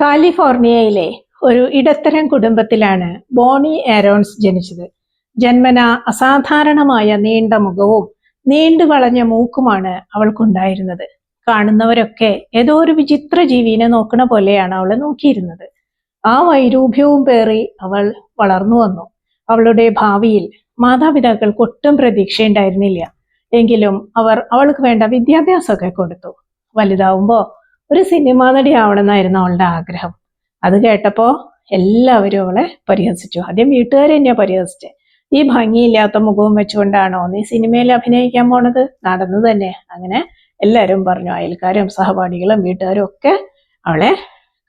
കാലിഫോർണിയയിലെ ഒരു ഇടത്തരം കുടുംബത്തിലാണ് ബോണി ആരോൺസ് ജനിച്ചത്. ജന്മന അസാധാരണമായ നീണ്ട മുഖവും നീണ്ടു വളഞ്ഞ മൂക്കുമാണ് അവൾക്കുണ്ടായിരുന്നത്. കാണുന്നവരൊക്കെ ഏതോ ഒരു വിചിത്ര ജീവിനെ നോക്കണ പോലെയാണ് അവൾ നോക്കിയിരുന്നത്. ആ വൈരൂപ്യവും പേറി അവൾ വളർന്നു വന്നു. അവളുടെ ഭാവിയിൽ മാതാപിതാക്കൾക്ക് ഒട്ടും പ്രതീക്ഷയുണ്ടായിരുന്നില്ല. എങ്കിലും അവർ അവൾക്ക് വേണ്ട വിദ്യാഭ്യാസമൊക്കെ കൊടുത്തു. വലുതാവുമ്പോ ഒരു സിനിമാ നടി ആവണമെന്നായിരുന്നു അവളുടെ ആഗ്രഹം. അത് കേട്ടപ്പോ എല്ലാവരും അവളെ പരിഹസിച്ചു. ആദ്യം വീട്ടുകാരെ തന്നെയാ പരിഹസിച്ചത് ഈ ഭംഗിയില്ലാത്ത മുഖവും വെച്ചുകൊണ്ടാണോ നീ സിനിമയിൽ അഭിനയിക്കാൻ പോണത്? നടന്നു തന്നെ. അങ്ങനെ എല്ലാവരും പറഞ്ഞു. അയൽക്കാരും സഹപാഠികളും വീട്ടുകാരും ഒക്കെ അവളെ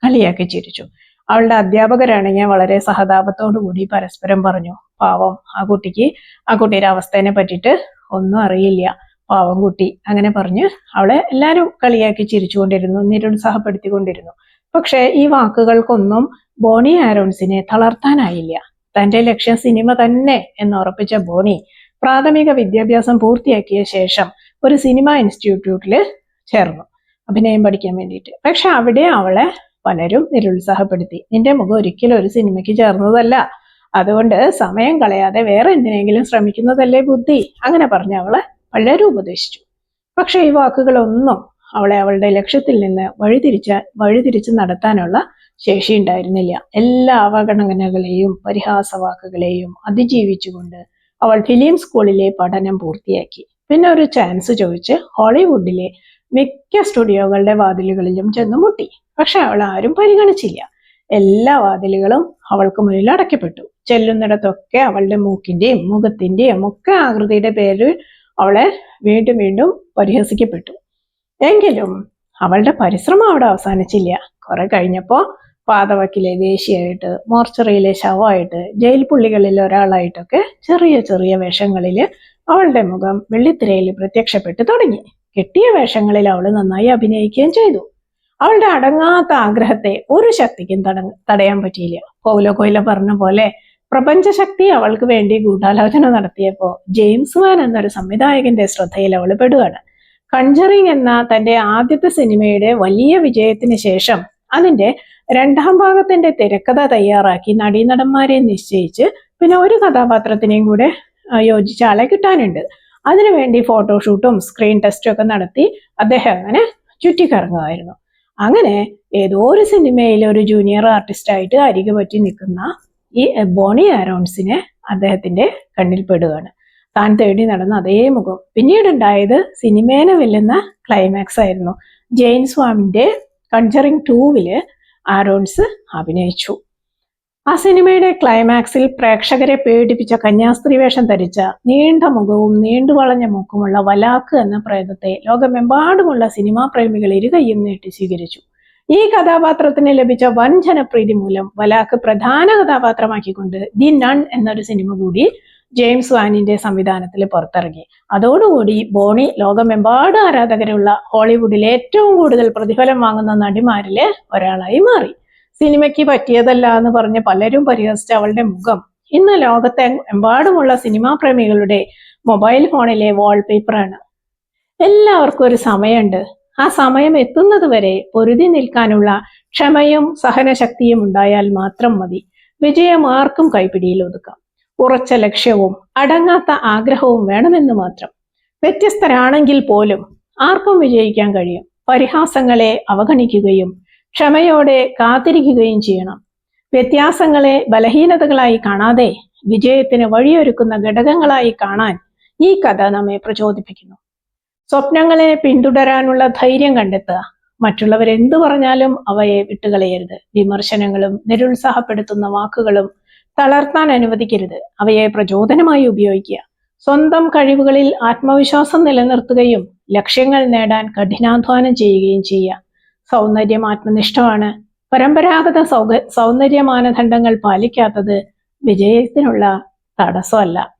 കളിയാക്കി ചിരിച്ചു. അവളുടെ അധ്യാപകരാണെങ്കിൽ വളരെ സഹതാപത്തോടു കൂടി പരസ്പരം പറഞ്ഞു. പാവം ആ കുട്ടിക്ക് ആ കുട്ടിയുടെ അവസ്ഥേനെ പറ്റിയിട്ട് ഒന്നും അറിയില്ല. പാവം കുട്ടി അങ്ങനെ പറഞ്ഞ് അവളെ എല്ലാവരും കളിയാക്കി ചിരിച്ചുകൊണ്ടിരുന്നു നിരുത്സാഹപ്പെടുത്തിക്കൊണ്ടിരുന്നു. പക്ഷേ ഈ വാക്കുകൾക്കൊന്നും ബോണി ആരോൺസിനെ തളർത്താനായില്ല. തന്റെ ലക്ഷ്യം സിനിമ തന്നെ എന്ന് ഉറപ്പിച്ച ബോണി പ്രാഥമിക വിദ്യാഭ്യാസം പൂർത്തിയാക്കിയ ശേഷം ഒരു സിനിമ ഇൻസ്റ്റിറ്റ്യൂട്ടിൽ ചേർന്നു അഭിനയം പഠിക്കാൻ വേണ്ടിയിട്ട്. പക്ഷെ അവിടെ അവളെ പലരും നിരുത്സാഹപ്പെടുത്തി. നിന്റെ മുഖം ഒരിക്കലും ഒരു സിനിമയ്ക്ക് ചേർന്നതല്ല. അതുകൊണ്ട് സമയം കളയാതെ വേറെ എന്തിനെങ്കിലും ശ്രമിക്കുന്നതല്ലേ ബുദ്ധി? അങ്ങനെ പറഞ്ഞ അവളെ പലരും ഉപദേശിച്ചു. പക്ഷേ ഈ വാക്കുകളൊന്നും അവളെ അവളുടെ ലക്ഷ്യത്തിൽ നിന്ന് വഴിതിരിച്ച വഴിതിരിച്ച് നടത്താനുള്ള ശേഷി ഉണ്ടായിരുന്നില്ല. എല്ലാ അവഗണനകളെയും പരിഹാസവാക്കുകളെയും അതിജീവിച്ചുകൊണ്ട് അവൾ ഫിലിം സ്കൂളിലെ പഠനം പൂർത്തിയാക്കി. പിന്നെ ഒരു ചാൻസ് ചോദിച്ച് ഹോളിവുഡിലെ മിക്ക സ്റ്റുഡിയോകളുടെ വാതിലുകളിലും ചെന്ന് മുട്ടി. പക്ഷെ അവൾ ആരും പരിഗണിച്ചില്ല. എല്ലാ വാതിലുകളും അവൾക്ക് മുന്നിൽ അടയ്ക്കപ്പെട്ടു. ചെല്ലുന്നിടത്തൊക്കെ അവളുടെ മൂക്കിന്റെയും മുഖത്തിന്റെയും ഒക്കെ ആകൃതിയുടെ പേരിൽ അവളെ വീണ്ടും വീണ്ടും പരിഹസിക്കപ്പെട്ടു. എങ്കിലും അവളുടെ പരിശ്രമം അവിടെ അവസാനിച്ചില്ല. കുറെ കഴിഞ്ഞപ്പോ പാതവക്കിലെ വേശിയായിട്ട് മോർച്ചറിയിലെ ശവമായിട്ട് ജയിൽ പുള്ളികളിൽ ഒരാളായിട്ടൊക്കെ ചെറിയ ചെറിയ വേഷങ്ങളിൽ അവളുടെ മുഖം വെള്ളിത്തിരയിൽ പ്രത്യക്ഷപ്പെട്ടു തുടങ്ങി. കെട്ടിയ വേഷങ്ങളിൽ അവൾ നന്നായി അഭിനയിക്കുകയും ചെയ്തു. അവളുടെ അടങ്ങാത്ത ആഗ്രഹത്തെ ഒരു ശക്തിക്കും തട തടയാൻ പറ്റിയില്ല. പൗലോ കൊയില പറഞ്ഞ പോലെ പ്രപഞ്ചശക്തി അവൾക്ക് വേണ്ടി ഗൂഢാലോചന നടത്തിയപ്പോൾ ജെയിംസ് മാൻ എന്നൊരു സംവിധായകന്റെ ശ്രദ്ധയിൽ അവൾ പെടുകയാണ്. കൺജറിങ് എന്ന തന്റെ ആദ്യത്തെ സിനിമയുടെ വലിയ വിജയത്തിന് ശേഷം അതിന്റെ രണ്ടാം ഭാഗത്തിന്റെ തിരക്കഥ തയ്യാറാക്കി നടീനടന്മാരെ നിശ്ചയിച്ച് പിന്നെ ഒരു കഥാപാത്രത്തിനെയും കൂടെ യോജിച്ച ആളെ കിട്ടാനുണ്ട്. അതിനുവേണ്ടി ഫോട്ടോഷൂട്ടും സ്ക്രീൻ ടെസ്റ്റും ഒക്കെ നടത്തി അദ്ദേഹം അങ്ങനെ ചുറ്റിക്കറങ്ങുമായിരുന്നു. അങ്ങനെ ഏതോ ഒരു സിനിമയിൽ ഒരു ജൂനിയർ ആർട്ടിസ്റ്റായിട്ട് അരികെ പറ്റി നിൽക്കുന്ന ഈ ബോണി ആരോൺസിനെ അദ്ദേഹത്തിന്റെ കണ്ണിൽ പെടുകയാണ്. താൻ തേടി നടന്ന അതേ മുഖം. പിന്നീട് ഉണ്ടായത് സിനിമേനെ വെല്ലുന്ന ക്ലൈമാക്സ് ആയിരുന്നു. ജെയിൻ സ്വാമിന്റെ കൺജറിങ് ടൂവിൽ ആരോൺസ് അഭിനയിച്ചു. ആ സിനിമയുടെ ക്ലൈമാക്സിൽ പ്രേക്ഷകരെ പേടിപ്പിച്ച കന്യാസ്ത്രീ വേഷം ധരിച്ച നീണ്ട മുഖവും നീണ്ടു വളഞ്ഞ മുഖമുള്ള വലാക്ക് എന്ന പ്രേതത്തെ ലോകമെമ്പാടുമുള്ള സിനിമാ പ്രേമികൾ ഇരുകയും നീട്ടി സ്വീകരിച്ചു. ഈ കഥാപാത്രത്തിന് ലഭിച്ച വൻ ജനപ്രീതി മൂലം വലാക്ക് പ്രധാന കഥാപാത്രമാക്കിക്കൊണ്ട് ദി നൺ എന്നൊരു സിനിമ കൂടി ജെയിംസ് വാനിന്റെ സംവിധാനത്തിൽ പുറത്തിറങ്ങി. അതോടുകൂടി ബോണി ലോകമെമ്പാടും ആരാധകരുള്ള ഹോളിവുഡിലെ ഏറ്റവും കൂടുതൽ പ്രതിഫലം വാങ്ങുന്ന നടിമാരിലെ ഒരാളായി മാറി. സിനിമയ്ക്ക് പറ്റിയതല്ല എന്ന് പറഞ്ഞ് പലരും പരിഹസിച്ച അവളുടെ മുഖം ഇന്ന് ലോകത്തെ എമ്പാടുമുള്ള സിനിമാ പ്രേമികളുടെ മൊബൈൽ ഫോണിലെ വാൾപേപ്പറാണ് എല്ലാവർക്കും ഒരു സമയമുണ്ട്. ആ സമയം എത്തുന്നത് വരെ പൊരുതി നിൽക്കാനുള്ള ക്ഷമയും സഹനശക്തിയും ഉണ്ടായാൽ മാത്രം മതി. വിജയം ആർക്കും കൈപ്പിടിയിൽ ഒതുക്കാം. ഉറച്ച ലക്ഷ്യവും അടങ്ങാത്ത ആഗ്രഹവും വേണമെന്ന് മാത്രം. വ്യത്യസ്തരാണെങ്കിൽ പോലും ആർക്കും വിജയിക്കാൻ കഴിയും. പരിഹാസങ്ങളെ അവഗണിക്കുകയും ക്ഷമയോടെ കാത്തിരിക്കുകയും ചെയ്യണം. വ്യത്യാസങ്ങളെ ബലഹീനതകളായി കാണാതെ വിജയത്തിന് വഴിയൊരുക്കുന്ന ഘടകങ്ങളായി കാണാൻ ഈ കഥ നമ്മെ പ്രചോദിപ്പിക്കുന്നു. സ്വപ്നങ്ങളെ പിന്തുടരാനുള്ള ധൈര്യം കണ്ടെത്തുക. മറ്റുള്ളവർ എന്തു പറഞ്ഞാലും അവയെ വിട്ടുകളയരുത്. വിമർശനങ്ങളും നിരുത്സാഹപ്പെടുത്തുന്ന വാക്കുകളും തളർത്താൻ അനുവദിക്കരുത്. അവയെ പ്രചോദനമായി ഉപയോഗിക്കുക. സ്വന്തം കഴിവുകളിൽ ആത്മവിശ്വാസം നിലനിർത്തുകയും ലക്ഷ്യങ്ങൾ നേടാൻ കഠിനാധ്വാനം ചെയ്യുകയും ചെയ്യുക. സൗന്ദര്യം ആത്മനിഷ്ഠമാണ്. പരമ്പരാഗത സൗക സൗന്ദര്യ മാനദണ്ഡങ്ങൾ പാലിക്കാത്തത് വിജയത്തിനുള്ള തടസ്സമല്ല.